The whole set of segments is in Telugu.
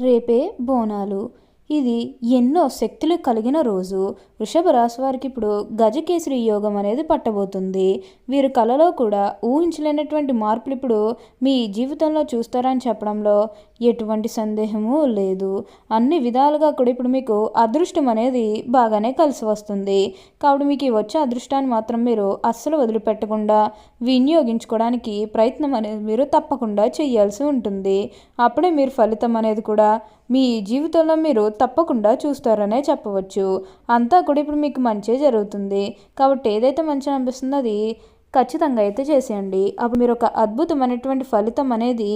రేపే బోనాలు. ఇది ఎన్నో శక్తులు కలిగిన రోజు. వృషభ రాశి వారికి ఇప్పుడు గజకేసరి యోగం అనేది పట్టబోతుంది. వీరు కళలో కూడా ఊహించలేనటువంటి మార్పులు ఇప్పుడు మీ జీవితంలో చూస్తారని చెప్పడంలో ఎటువంటి సందేహము లేదు. అన్ని విధాలుగా కూడా ఇప్పుడు మీకు అదృష్టం అనేది బాగానే కలిసి వస్తుంది. కాబట్టి మీకు వచ్చే అదృష్టాన్ని మాత్రం మీరు అస్సలు వదిలిపెట్టకుండా వినియోగించుకోవడానికి ప్రయత్నం అనేది మీరు తప్పకుండా చేయాల్సి ఉంటుంది. అప్పుడే మీరు ఫలితం అనేది కూడా మీ జీవితంలో మీరు తప్పకుండా చూస్తారనే చెప్పవచ్చు. అంతా కూడా ఇప్పుడు మీకు మంచి జరుగుతుంది. కాబట్టి ఏదైతే మంచి అనిపిస్తుందో అది ఖచ్చితంగా అయితే చేసేయండి. అప్పుడు మీరు ఒక అద్భుతమైనటువంటి ఫలితం అనేది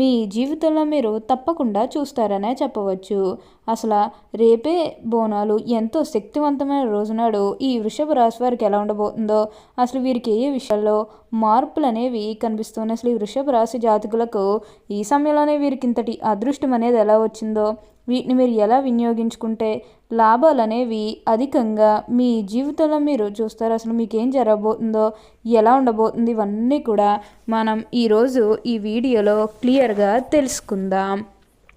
మీ జీవితంలో మీరు తప్పకుండా చూస్తారనే చెప్పవచ్చు. అసలు రేపే బోనాలు ఎంతో శక్తివంతమైన రోజునాడు ఈ వృషభ రాశి వారికి ఎలా ఉండబోతుందో అసలు వీరికి ఏ విషయాల్లో మార్పులు అనేవి కనిపిస్తున్నాయి అసలు ఈ వృషభ రాశి జాతకులకు ఈ సమయంలోనే వీరికి ఇంతటి అదృష్టం అనేది ఎలా వచ్చిందో వీటిని మీరు ఎలా వినియోగించుకుంటే లాభాలు అనేవి అధికంగా మీ జీవితంలో మీరు చూస్తారు. అసలు మీకు ఏం జరగబోతుందో ఎలా ఉండబోతుంది ఇవన్నీ కూడా మనం ఈరోజు ఈ వీడియోలో క్లియర్గా తెలుసుకుందాం.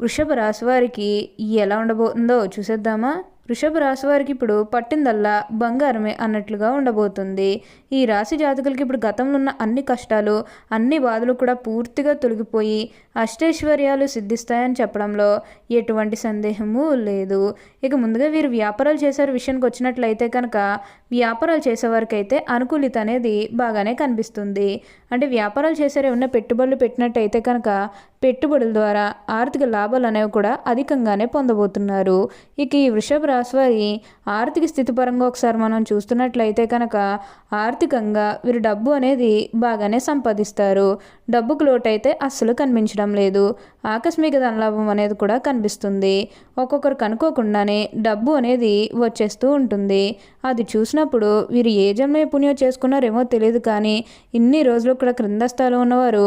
వృషభ రాశి వారికి ఎలా ఉండబోతుందో చూసేద్దామా? వృషభ రాశి వారికి ఇప్పుడు పట్టిందల్లా బంగారమే అన్నట్లుగా ఉండబోతుంది. ఈ రాశి జాతకులకి ఇప్పుడు గతంలో ఉన్న అన్ని కష్టాలు అన్ని బాధలు కూడా పూర్తిగా తొలగిపోయి అష్టైశ్వర్యాలు సిద్ధిస్తాయని చెప్పడంలో ఎటువంటి సందేహము లేదు. ఇక ముందుగా వీరు వ్యాపారాలు చేసే విషయానికి వచ్చినట్లయితే కనుక వ్యాపారాలు చేసేవారికి అయితే అనుకూలిత అనేది బాగానే కనిపిస్తుంది. అంటే వ్యాపారాలు చేసే ఏమన్నా పెట్టుబడులు పెట్టినట్టయితే కనుక పెట్టుబడుల ద్వారా ఆర్థిక లాభాలు అనేవి కూడా అధికంగానే పొందబోతున్నారు. ఇక ఈ వృషభ రాశి వారి ఆర్థిక స్థితి పరంగా ఒకసారి మనం చూస్తున్నట్లయితే కనుక ఆర్థికంగా వీరు డబ్బు అనేది బాగానే సంపాదిస్తారు. డబ్బుకు లోటైతే అస్సలు కనిపించడం లేదు. ఆకస్మిక ధనలాభం అనేది కూడా కనిపిస్తుంది. ఒక్కొక్కరికి అనుకోకుండానే డబ్బు అనేది వచ్చేస్తూ ఉంటుంది. అది చూసినప్పుడు వీరు ఏ జన్మే పుణ్యం చేసుకున్నారేమో తెలియదు కానీ ఇన్ని రోజులు కూడా క్రింద స్థాయిలో ఉన్నవారు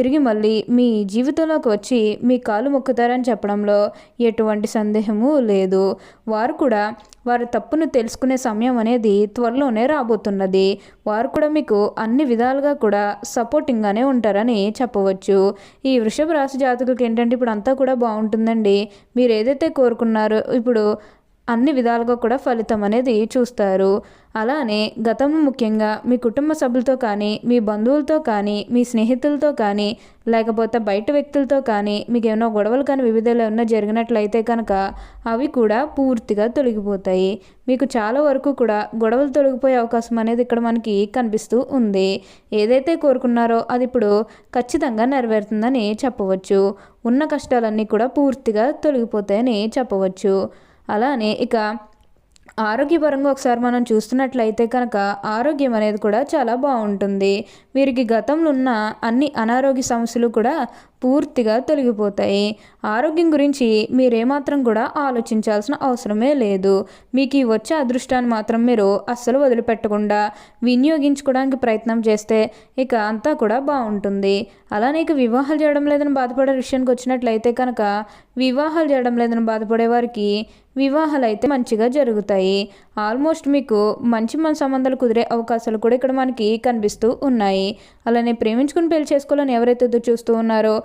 తిరిగి మళ్ళీ మీ జీవితంలోకి వచ్చి మీ కాలు మొక్కుతారని చెప్పడంలో ఎటువంటి సందేహము లేదు. వారు కూడా వారి తప్పును తెలుసుకునే సమయం అనేది త్వరలోనే రాబోతున్నది. వారు కూడా మీకు అన్ని విధాలుగా కూడా సపోర్టింగ్గానే ఉంటారని చెప్పవచ్చు. ఈ వృషభ రాశి జాతకులకి ఏంటంటే ఇప్పుడు అంతా కూడా బాగుంటుందండి. మీరు ఏదైతే కోరుకున్నారో ఇప్పుడు అన్ని విధాలుగా కూడా ఫలితం అనేది చూస్తారు. అలానే గతంలో ముఖ్యంగా మీ కుటుంబ సభ్యులతో కానీ మీ బంధువులతో కానీ మీ స్నేహితులతో కానీ లేకపోతే బయట వ్యక్తులతో కానీ మీకు ఏమైనా గొడవలు కానీ వివిధలు ఏమైనా జరిగినట్లయితే కనుక అవి కూడా పూర్తిగా తొలగిపోతాయి. మీకు చాలా వరకు కూడా గొడవలు తొలగిపోయే అవకాశం అనేది ఇక్కడ మనకి కనిపిస్తూ ఉంది. ఏదైతే కోరుకున్నారో అది ఇప్పుడు ఖచ్చితంగా నెరవేరుతుందని చెప్పవచ్చు. ఉన్న కష్టాలన్నీ కూడా పూర్తిగా తొలగిపోతాయని చెప్పవచ్చు. అలానే ఇక ఆరోగ్యపరంగా ఒకసారి మనం చూస్తున్నట్లయితే కనుక ఆరోగ్యం అనేది కూడా చాలా బాగుంటుంది. వీరికి గతంలో ఉన్న అన్ని అనారోగ్య సమస్యలు కూడా పూర్తిగా తొలగిపోతాయి. ఆరోగ్యం గురించి మీరేమాత్రం కూడా ఆలోచించాల్సిన అవసరమే లేదు. మీకు ఈ వచ్చే అదృష్టాన్ని మాత్రం మీరు అస్సలు వదిలిపెట్టకుండా వినియోగించుకోవడానికి ప్రయత్నం చేస్తే ఇక అంతా కూడా బాగుంటుంది. అలానే ఇక వివాహాలు చేయడం లేదని బాధపడే విషయానికి వచ్చినట్లయితే కనుక వివాహాలు చేయడం లేదని బాధపడే వారికి వివాహాలు అయితే మంచిగా జరుగుతాయి. ఆల్మోస్ట్ మీకు మంచి మన సంబంధాలు కుదిరే అవకాశాలు కూడా ఇక్కడ మనకి కనిపిస్తూ ఉన్నాయి. అలానే ప్రేమించుకుని పెళ్ళి చేసుకోవాలని ఎవరైతే చూస్తూ ఉన్నారో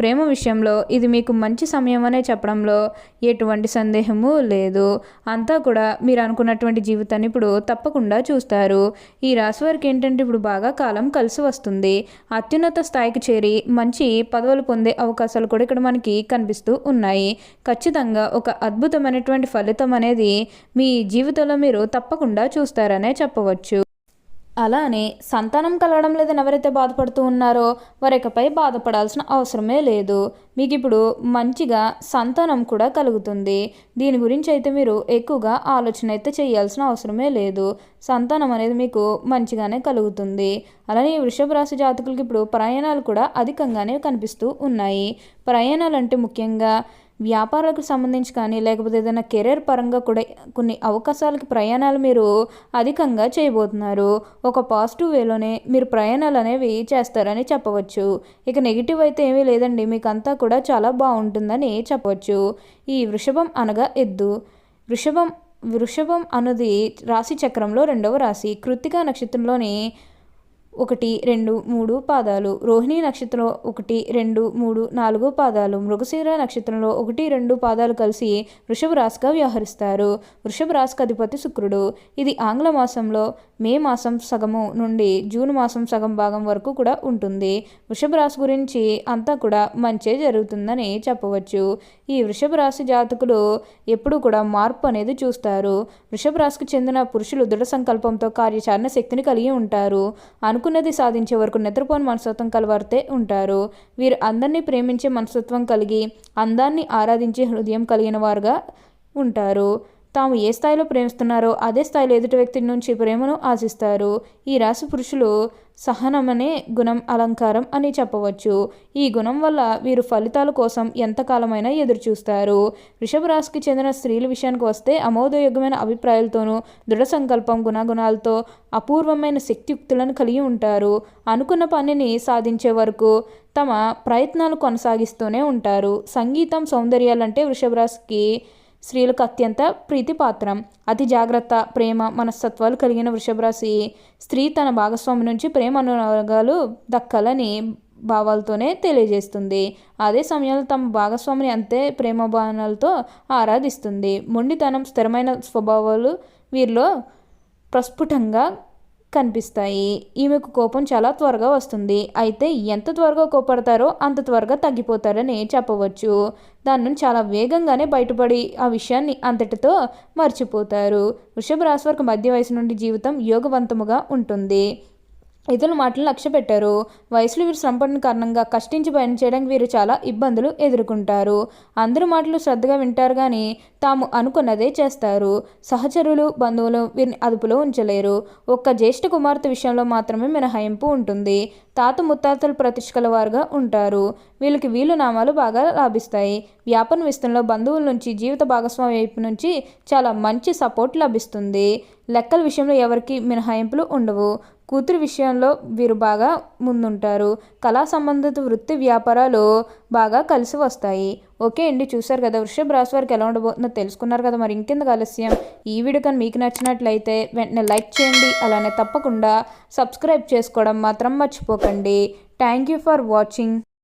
ప్రేమ విషయంలో ఇది మీకు మంచి సమయం అనే చెప్పడంలో ఎటువంటి సందేహము లేదు. అంతా కూడా మీరు అనుకున్నటువంటి జీవితాన్ని ఇప్పుడు తప్పకుండా చూస్తారు. ఈ రాశి వారికి ఏంటంటే ఇప్పుడు బాగా కాలం కలిసి వస్తుంది. అత్యున్నత స్థాయికి చేరి మంచి పదవులు పొందే అవకాశాలు కూడా ఇక్కడ మనకి కనిపిస్తూ ఉన్నాయి. ఖచ్చితంగా ఒక అద్భుతమైనటువంటి ఫలితం అనేది మీ జీవితంలో మీరు తప్పకుండా చూస్తారనే చెప్పవచ్చు. అలానే సంతానం కలగడం లేదని ఎవరైతే బాధపడుతూ ఉన్నారో వారికపై బాధపడాల్సిన అవసరమే లేదు. మీకు ఇప్పుడు మంచిగా సంతానం కూడా కలుగుతుంది. దీని గురించి అయితే మీరు ఎక్కువగా ఆలోచన అయితే చేయాల్సిన అవసరమే లేదు. సంతానం అనేది మీకు మంచిగానే కలుగుతుంది. అలానే వృషభ రాశి జాతకులకి ఇప్పుడు ప్రయాణాలు కూడా అధికంగానే కనిపిస్తూ ఉన్నాయి. ప్రయాణాలు అంటే ముఖ్యంగా వ్యాపారాలకు సంబంధించి కానీ లేకపోతే ఏదైనా కెరీర్ పరంగా కూడా కొన్ని అవకాశాలకి ప్రయాణాలు మీరు అధికంగా చేయబోతున్నారు. ఒక పాజిటివ్ వేలోనే మీరు ప్రయాణాలు అనేవి చేస్తారని చెప్పవచ్చు. ఇక నెగిటివ్ అయితే ఏమీ లేదండి. మీకంతా కూడా చాలా బాగుంటుందని చెప్పవచ్చు. ఈ వృషభం అనగా ఎద్దు. వృషభం వృషభం అన్నది రాశి చక్రంలో రెండవ రాశి. కృత్తిక నక్షత్రంలోని ఒకటి రెండు మూడు పాదాలు. రోహిణి నక్షత్రంలో ఒకటి రెండు మూడు నాలుగు పాదాలు. మృగశీర నక్షత్రంలో ఒకటి రెండు పాదాలు కలిసి వృషభ రాశిగా వ్యవహరిస్తారు. వృషభ రాశికి అధిపతి శుక్రుడు. ఇది ఆంగ్ల మాసంలో మే మాసం సగము నుండి జూన్ మాసం సగం భాగం వరకు కూడా ఉంటుంది. వృషభ రాశి గురించి అంతా కూడా మంచే జరుగుతుందని చెప్పవచ్చు. ఈ వృషభ రాశి జాతకులు ఎప్పుడు కూడా మార్పు అనేది చూస్తారు. వృషభ రాశికి చెందిన పురుషులు దృఢ సంకల్పంతో కార్యాచరణ శక్తిని కలిగి ఉంటారు. అనుకున్నది సాధించే వరకు నిద్రపోని మనస్తత్వం కలవారితే ఉంటారు. వీరు అందరినీ ప్రేమించే మనస్తత్వం కలిగి అందాన్ని ఆరాధించే హృదయం కలిగిన వారుగా ఉంటారు. తాము ఏ స్థాయిలో ప్రేమిస్తున్నారో అదే స్థాయిలో ఎదుటి వ్యక్తి నుంచి ప్రేమను ఆశిస్తారు. ఈ రాశి పురుషులు సహనమనే గుణం అలంకారం అని చెప్పవచ్చు. ఈ గుణం వల్ల వీరు ఫలితాల కోసం ఎంతకాలమైనా ఎదురు చూస్తారు వృషభ రాశికి చెందిన స్త్రీల విషయానికి వస్తే అమోదయోగ్యమైన అభిప్రాయాలతోనూ దృఢ సంకల్పం గుణగుణాలతో అపూర్వమైన శక్తియుక్తులను కలిగి ఉంటారు. అనుకున్న పనిని సాధించే వరకు తమ ప్రయత్నాలు కొనసాగిస్తూనే ఉంటారు. సంగీతం సౌందర్యాలంటే వృషభ రాశికి స్త్రీలకు అత్యంత ప్రీతిపాత్రం. అతి జాగ్రత్త ప్రేమ మనస్తత్వాలు కలిగిన వృషభరాశి స్త్రీ తన భాగస్వామి నుంచి ప్రేమ అనురాగాలు దక్కాలని భావాలతోనే తెలియజేస్తుంది. అదే సమయంలో తమ భాగస్వామిని అంతే ప్రేమ భావనలతో ఆరాధిస్తుంది. మొండితనం స్థిరమైన స్వభావాలు వీరిలో ప్రస్ఫుటంగా కనిపిస్తాయి. ఈమెకు కోపం చాలా త్వరగా వస్తుంది. అయితే ఎంత త్వరగా కోపడతారో అంత త్వరగా తగ్గిపోతారని చెప్పవచ్చు. దాని చాలా వేగంగానే బయటపడి ఆ విషయాన్ని అంతటితో మర్చిపోతారు. వృషభ రాశి వరకు మధ్య వయసు నుండి జీవితం యోగవంతముగా ఉంటుంది. ఇతరుల మాటలు లక్ష్య పెట్టారు. వయసులో వీరు శ్రమపడిన కారణంగా కష్టించి పని చేయడానికి వీరు చాలా ఇబ్బందులు ఎదుర్కొంటారు. అందరి మాటలు శ్రద్ధగా వింటారు కానీ తాము అనుకున్నదే చేస్తారు. సహచరులు బంధువులు వీరిని అదుపులో ఉంచలేరు. ఒక్క జ్యేష్ఠ కుమార్తె విషయంలో మాత్రమే మినహాయింపు ఉంటుంది. తాత ముత్తాతలు ప్రతిష్కల వారుగా ఉంటారు. వీళ్ళకి వీలు నామాలు బాగా లాభిస్తాయి. వ్యాపార విస్తరణలో బంధువుల నుంచి జీవిత భాగస్వామి వైపు నుంచి చాలా మంచి సపోర్ట్ లభిస్తుంది. లెక్కల విషయంలో ఎవరికి మినహాయింపులు ఉండవు. కూతురు విషయంలో వీరు బాగా ముందుంటారు. కళా సంబంధిత వృత్తి వ్యాపారాలు బాగా కలిసి వస్తాయి. ఓకే అండి చూసారు కదా వృషభ రాశి వారికి ఎలా ఉండబోతుందో తెలుసుకున్నారు కదా. మరి ఇంకెందుకు ఆలస్యం? ఈ వీడియో కానీ మీకు నచ్చినట్లయితే వెంటనే లైక్ చేయండి. అలానే తప్పకుండా సబ్స్క్రైబ్ చేసుకోవడం మాత్రం మర్చిపోకండి. Thank you for watching.